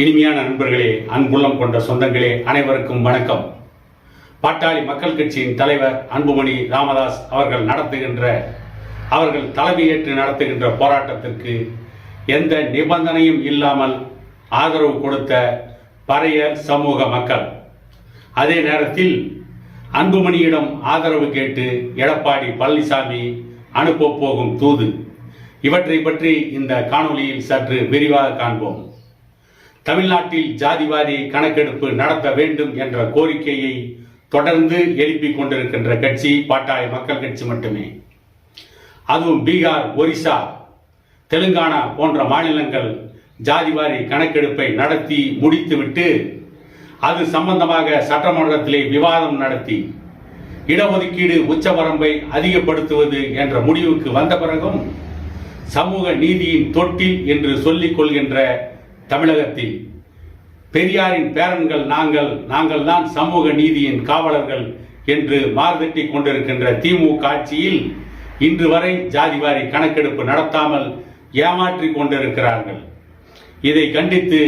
இனிமையான நண்பர்களே அன்புள்ளம் கொண்ட சொந்தங்களே அனைவருக்கும் வணக்கம். பாட்டாளி மக்கள் கட்சியின் தலைவர் அன்புமணி ராமதாஸ் அவர்கள் நடத்துகின்ற அவர்கள் தலைமையேற்று நடத்துகின்ற போராட்டத்திற்கு எந்த நிபந்தனையும் இல்லாமல் ஆதரவு கொடுத்த பறைய சமூக மக்கள். அதே நேரத்தில் அன்புமணியிடம் ஆதரவு கேட்டு எடப்பாடி பழனிசாமி அனுப்ப போகும் தூது. இவற்றை பற்றி இந்த காணொலியில் சற்று விரிவாக காண்போம். தமிழ்நாட்டில் ஜாதிவாரி கணக்கெடுப்பு நடத்த வேண்டும் என்ற கோரிக்கையை தொடர்ந்து எழுப்பிக் கொண்டிருக்கின்ற கட்சி பாட்டாளி மக்கள் கட்சி மட்டுமே. அதுவும் பீகார் ஒரிசா தெலுங்கானா போன்ற மாநிலங்கள் ஜாதிவாரி கணக்கெடுப்பை நடத்தி முடித்துவிட்டு அது சம்பந்தமாக சட்டமன்றத்திலே விவாதம் நடத்தி இடஒதுக்கீடு உச்சவரம்பை அதிகப்படுத்துவது என்ற முடிவுக்கு வந்த பிறகும் சமூக நீதியின் தொட்டில் என்று சொல்லிக் கொள்கின்ற தமிழகத்தில் பெரியாரின் பேரன்கள் நாங்கள் நாங்கள் தான் சமூக நீதியின் காவலர்கள் என்று மார்தட்டி கொண்டிருக்கின்ற திமுக ஆட்சியில் இன்று வரை ஜாதிவாரி கணக்கெடுப்பு நடத்தாமல் ஏமாற்றிக் கொண்டிருக்கிறார்கள். இதை கண்டித்து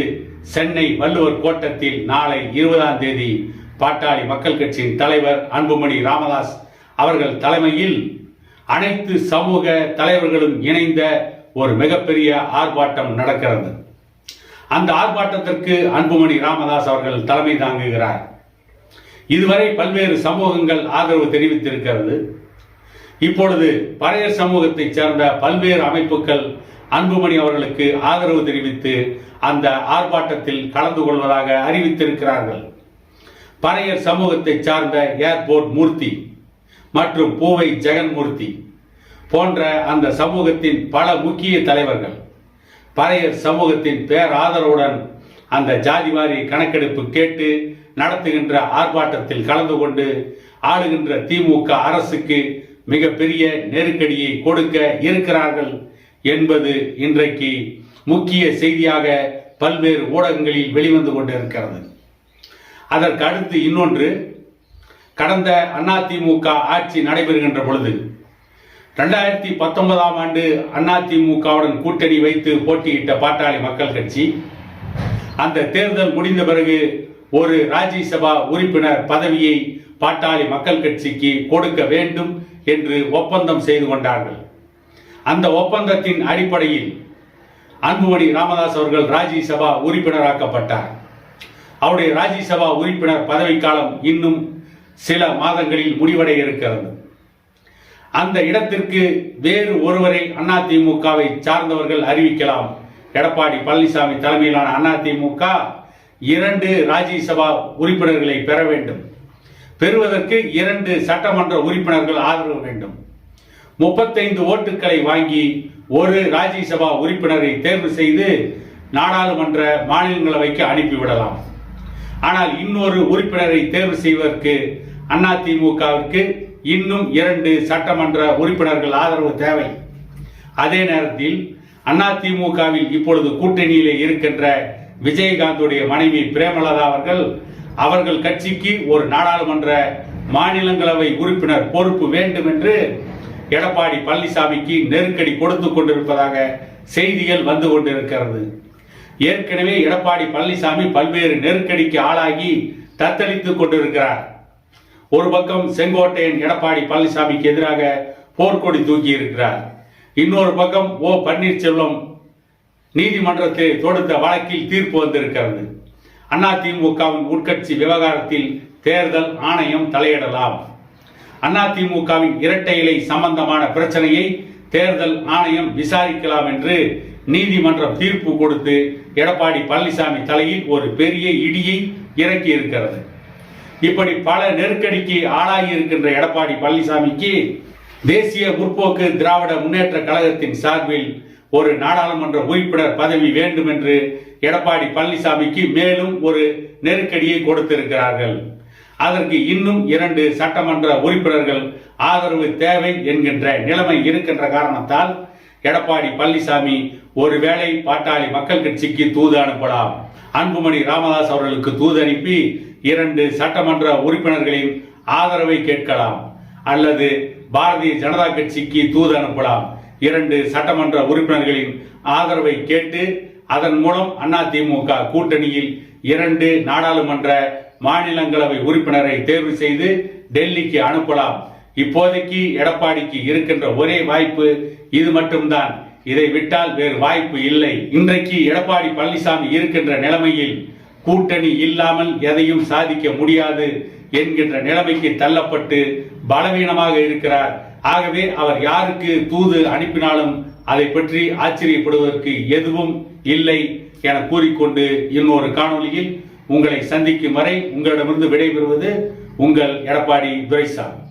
சென்னை வள்ளுவர் கோட்டத்தில் நாளை இருபதாம் தேதி பாட்டாளி மக்கள் கட்சியின் தலைவர் அன்புமணி ராமதாஸ் அவர்கள் தலைமையில் அனைத்து சமூக தலைவர்களும் இணைந்த ஒரு மிகப்பெரிய ஆர்ப்பாட்டம் நடக்கிறது. அந்த ஆர்ப்பாட்டத்திற்கு அன்புமணி ராமதாஸ் அவர்கள் தலைமை தாங்குகிறார். இதுவரை பல்வேறு சமூகங்கள் ஆதரவு தெரிவித்திருக்கிறது. இப்பொழுது பழைய சமூகத்தைச் சேர்ந்த பல்வேறு அமைப்புகள் அன்புமணி அவர்களுக்கு ஆதரவு தெரிவித்து அந்த ஆர்ப்பாட்டத்தில் கலந்து கொள்வதாக அறிவித்திருக்கிறார்கள். பறையர் சமூகத்தை சார்ந்த ஏர்போர்ட் மூர்த்தி மற்றும் பூவை ஜெகன்மூர்த்தி போன்ற அந்த சமூகத்தின் பல முக்கிய தலைவர்கள். பறையர் சமூகத்தின் பேராதரவுடன் அந்த ஜாதிவாரி கணக்கெடுப்பு கேட்டு நடத்துகின்ற ஆர்ப்பாட்டத்தில் கலந்து கொண்டு ஆளுகின்ற திமுக அரசுக்கு மிகப்பெரிய நெருக்கடியை கொடுக்க இருக்கிறார்கள் என்பது இன்றைக்கு முக்கிய செய்தியாக பல்வேறு ஊடகங்களில் வெளிவந்து கொண்டிருக்கிறது. அதற்கு அடுத்து இன்னொன்று. கடந்த அதிமுக ஆட்சி நடைபெறுகின்ற பொழுது ரெண்டாயிரத்தி பத்தொன்பதாம் ஆண்டு அதிமுகவுடன் கூட்டணி வைத்து போட்டியிட்ட பாட்டாளி மக்கள் கட்சி. அந்த தேர்தல் முடிந்த பிறகு ஒரு ராஜ்யசபா உறுப்பினர் பதவியை பாட்டாளி மக்கள் கட்சிக்கு கொடுக்க வேண்டும் என்று ஒப்பந்தம் செய்து கொண்டார்கள். அந்த ஒப்பந்தத்தின் அடிப்படையில் அன்புமணி ராமதாஸ் அவர்கள் ராஜ்யசபா உறுப்பினராக்கப்பட்டார். அவருடைய ராஜ்யசபா உறுப்பினர் பதவிக்காலம் இன்னும் சில மாதங்களில் முடிவடைய இருக்கிறது. அந்த இடத்திற்கு வேறு ஒருவரை அதிமுகவை சார்ந்தவர்கள் அறிவிக்கலாம். எடப்பாடி பழனிசாமி தலைமையிலான அதிமுக இரண்டு ராஜ்யசபா உறுப்பினர்களை பெற வேண்டும். பெறுவதற்கு இரண்டு சட்டமன்ற உறுப்பினர்கள் ஆதரவு வேண்டும். முப்பத்தைந்து ஓட்டுகளை வாங்கி ஒரு ராஜ்யசபா உறுப்பினரை தேர்வு செய்து நாடாளுமன்ற மாநிலங்களவைக்கு அனுப்பிவிடலாம். ஆனால் இன்னொரு உறுப்பினரை தேர்வு செய்வதற்கு அதிமுகவிற்கு இன்னும் இரண்டு சட்டமன்ற உறுப்பினர்கள் ஆதரவு தேவை. அதே நேரத்தில் அதிமுகவில் இப்பொழுது கூட்டணியிலே இருக்கின்ற விஜயகாந்துடைய மனைவி பிரேமலதா அவர்கள் அவர்கள் கட்சிக்கு ஒரு நாடாளுமன்ற மாநிலங்களவை உறுப்பினர் பொறுப்பு வேண்டும் என்று எடப்பாடி பழனிசாமிக்கு நெருக்கடி கொடுத்து கொண்டிருப்பதாக செய்திகள் வந்து கொண்டிருக்கிறது. ஏற்கனவே எடப்பாடி பழனிசாமி பல்வேறு நெருக்கடிக்கு ஆளாகி தத்தளித்துக் கொண்டிருக்கிறார். ஒரு பக்கம் செங்கோட்டையன் எடப்பாடி பழனிசாமிக்கு எதிராக போர்க்கொடி தூக்கி இருக்கிறார். இன்னொரு பக்கம் ஓ பன்னீர்செல்வம் நீதிமன்றத்தில் தொடுத்த வழக்கில் தீர்ப்பு வந்திருக்கிறது. அதிமுகவின் உட்கட்சி விவகாரத்தில் தேர்தல் ஆணையம் தலையிடலாம். அதிமுகவின் இரட்டை இலை சம்பந்தமான பிரச்சனையை தேர்தல் ஆணையம் விசாரிக்கலாம் என்று நீதிமன்றம் தீர்ப்பு கொடுத்து எடப்பாடி பழனிசாமி தலையில் ஒரு பெரிய இடியை இறக்கி இருக்கிறது இப்படி பல நெருக்கடிக்கு ஆளாகி இருக்கின்ற எடப்பாடி பழனிசாமிக்கு தேசிய முற்போக்கு திராவிட முன்னேற்ற கழகத்தின் சார்பில் ஒரு நாடாளுமன்ற உறுப்பினர் பதவி வேண்டும் என்று எடப்பாடி பழனிசாமிக்கு மேலும் ஒரு நெருக்கடியை கொடுத்திருக்கிறார்கள். அதற்கு இன்னும் இரண்டு சட்டமன்ற உறுப்பினர்கள் ஆதரவு தேவை என்கின்ற நிலைமை இருக்கின்ற காரணத்தால் எடப்பாடி பழனிசாமி ஒருவேளை பாட்டாளி மக்கள் கட்சிக்கு தூது அனுப்பலாம். அன்புமணி ராமதாஸ் அவர்களுக்கு தூது அனுப்பி இரண்டு சட்டமன்ற உறுப்பினர்களின் ஆதரவை கேட்கலாம் அல்லது பாரதிய ஜனதா கட்சிக்கு தூது அனுப்பலாம். இரண்டு சட்டமன்ற உறுப்பினர்களின் ஆதரவை கேட்டு அதன் மூலம் அதிமுக கூட்டணியில் இரண்டு நாடாளுமன்ற மாநிலங்களவை உறுப்பினரை தேர்வு செய்து டெல்லிக்கு அனுப்பலாம். இப்போதைக்கு எடப்பாடிக்கு இருக்கின்ற ஒரே வாய்ப்பு இது மட்டும்தான். இதை விட்டால் வேறு வாய்ப்பு இல்லை. இன்றைக்கு எடப்பாடி பழனிசாமி இருக்கின்ற நிலைமையில் கூட்டணி இல்லாமல் எதையும் சாதிக்க முடியாது என்கின்ற நிலைமைக்கு தள்ளப்பட்டு பலவீனமாக இருக்கிறார். ஆகவே அவர் யாருக்கு தூது அனுப்பினாலும் அதை பற்றி ஆச்சரியப்படுவதற்கு எதுவும் இல்லை என கூறிக்கொண்டு இன்னொரு காணொளியில் உங்களை சந்திக்கும் வரை உங்களிடமிருந்து விடைபெறுவது உங்கள் எடப்பாடி துரைசாமி.